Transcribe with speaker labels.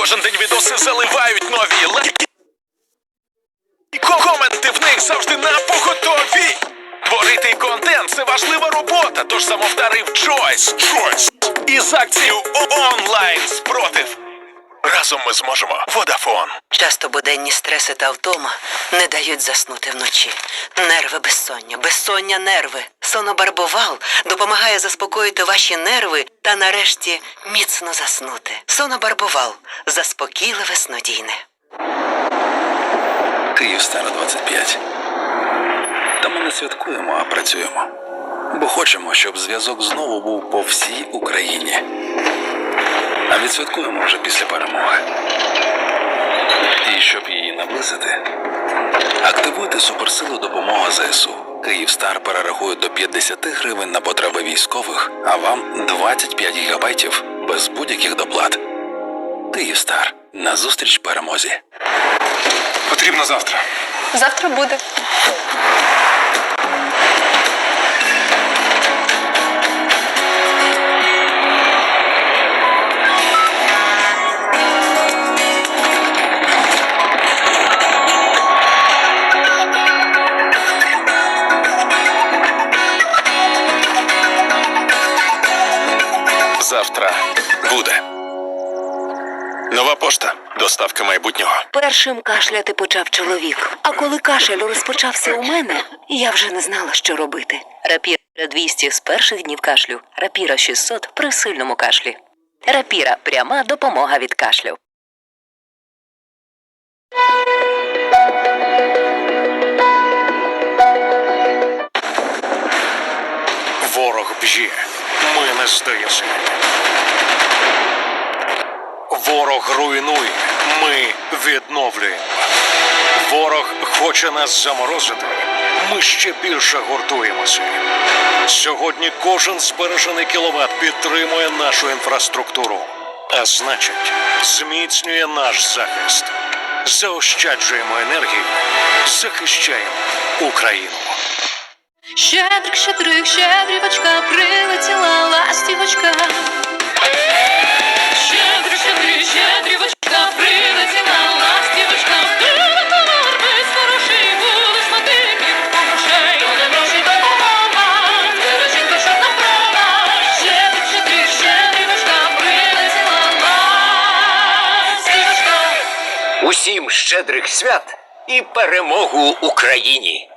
Speaker 1: Кожен день відоси заливають нові лайки. І Коменти в них завжди на поготові. Творити контент це важлива робота, тож самовдарив Choice. Choice. Із акцією онлайн спротив. Разом ми зможемо. Водафон.
Speaker 2: Часто буденні стреси та втома не дають заснути вночі. Нерви безсоння, безсоння нерви. Сонобарбовал допомагає заспокоїти ваші нерви та нарешті міцно заснути. Сонобарбовал заспокійливе снодійне.
Speaker 3: Київ Стара 25. Та ми не святкуємо, а працюємо. Бо хочемо, щоб зв'язок знову був по всій Україні. А відсвяткуємо вже після перемоги. І щоб її наблизити, активуйте суперсилу допомога ЗСУ. Київстар перерахує до 50 гривень на потреби військових, а вам 25 гігабайтів без будь-яких доплат. Київстар. Назустріч перемозі.
Speaker 4: Потрібно завтра.
Speaker 5: Завтра буде.
Speaker 1: Завтра буде. Нова пошта. Доставка майбутнього.
Speaker 2: Першим кашляти почав чоловік. А коли кашель розпочався у мене, я вже не знала, що робити.
Speaker 6: Рапіра 200 з перших днів кашлю. Рапіра 600 при сильному кашлі. Рапіра пряма допомога від кашлю.
Speaker 7: Ворог б'є, ми не здаємося. Ворог руйнує, ми відновлюємо. Ворог хоче нас заморозити. Ми ще більше гуртуємося. Сьогодні кожен збережений кіловат підтримує нашу інфраструктуру, а значить, зміцнює наш захист. Заощаджуємо енергію, захищаємо Україну.
Speaker 5: Щедрик, щедрик, щедрівочка, прилетіла
Speaker 8: Усім щедрих свят і перемогу Україні!